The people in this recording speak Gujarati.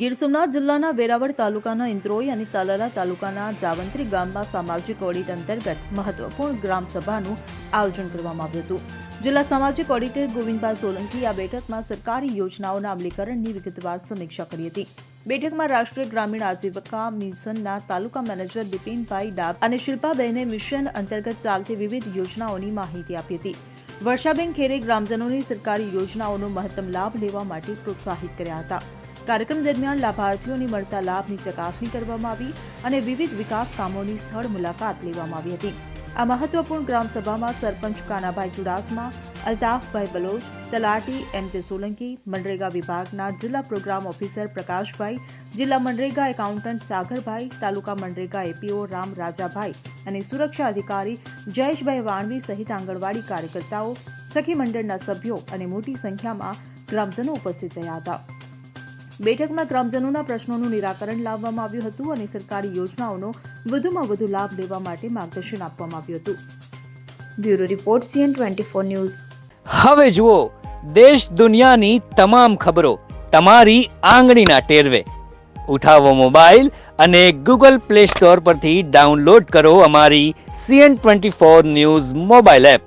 ગીર સોમનાથ જિલ્લાના વેરાવળ તાલુકાના ઇન્દ્રોઈ અને તાલાલા તાલુકાના જાવંત્રી ગામમાં સામાજિક ઓડિટ અંતર્ગત મહત્વપૂર્ણ ગ્રામ સભાનું આયોજન કરવામાં આવ્યું હતું. જિલ્લા સામાજિક ઓડિટર ગોવિંદભાઈ સોલંકી આ બેઠકમાં સરકારી યોજનાઓના અમલીકરણની વિગતવાર સમીક્ષા કરી હતી. બેઠકમાં રાષ્ટ્રીય ગ્રામીણ આજીવિકા મિશનના તાલુકા મેનેજર બિપિનભાઈ ડાબ અને શિલ્પાબેને મિશન અંતર્ગત ચાલતી વિવિધ યોજનાઓની માહિતી આપી હતી. વર્ષાબેન ખેરે ગ્રામજનોની સરકારી યોજનાઓનો મહત્તમ લાભ લેવા માટે પ્રોત્સાહિત કર્યા હતા. કાર્યક્રમ દરમિયાન લાભાર્થીઓને મળતા લાભની ચકાસણી કરવામાં આવી અને વિવિધ વિકાસ કામોની સ્થળ મુલાકાત લેવામાં આવી હતી. આ મહત્વપૂર્ણ ગ્રામસભામાં સરપંચ કાનાભાઈ ચુડાસમા, અલ્તાફભાઈ બલોચ, તલાટી એમ જે સોલંકી, મનરેગા વિભાગના જિલ્લા પ્રોગ્રામ ઓફિસર પ્રકાશભાઈ, જિલ્લા મનરેગા એકાઉન્ટન્ટ સાગરભાઈ, તાલુકા મનરેગા એપીઓ રામ રાજાભાઈ અને સુરક્ષા અધિકારી જયેશભાઈ વાણવી સહિત આંગણવાડી કાર્યકર્તાઓ, સખી મંડળના સભ્યો અને મોટી સંખ્યામાં ગ્રામજનો ઉપસ્થિત રહ્યા હતા. બેઠકમાં ગ્રામજનોના પ્રશ્નોનું નિરાકરણ લાવવામાં આવ્યું હતું અને સરકારી યોજનાઓનો વધુમાં વધુ લાભ લેવા માટે માર્ગદર્શન આપવામાં આવ્યું હતું. Bureau report, CN twenty four news. હવે જુઓ, દેશ દુનિયાની તમામ ખબરો તમારી આંગળીના ટેરવે. ઉઠાવો મોબાઈલ અને ગૂગલ પ્લે સ્ટોર પરથી ડાઉનલોડ કરો અમારી CN twenty four news mobile app.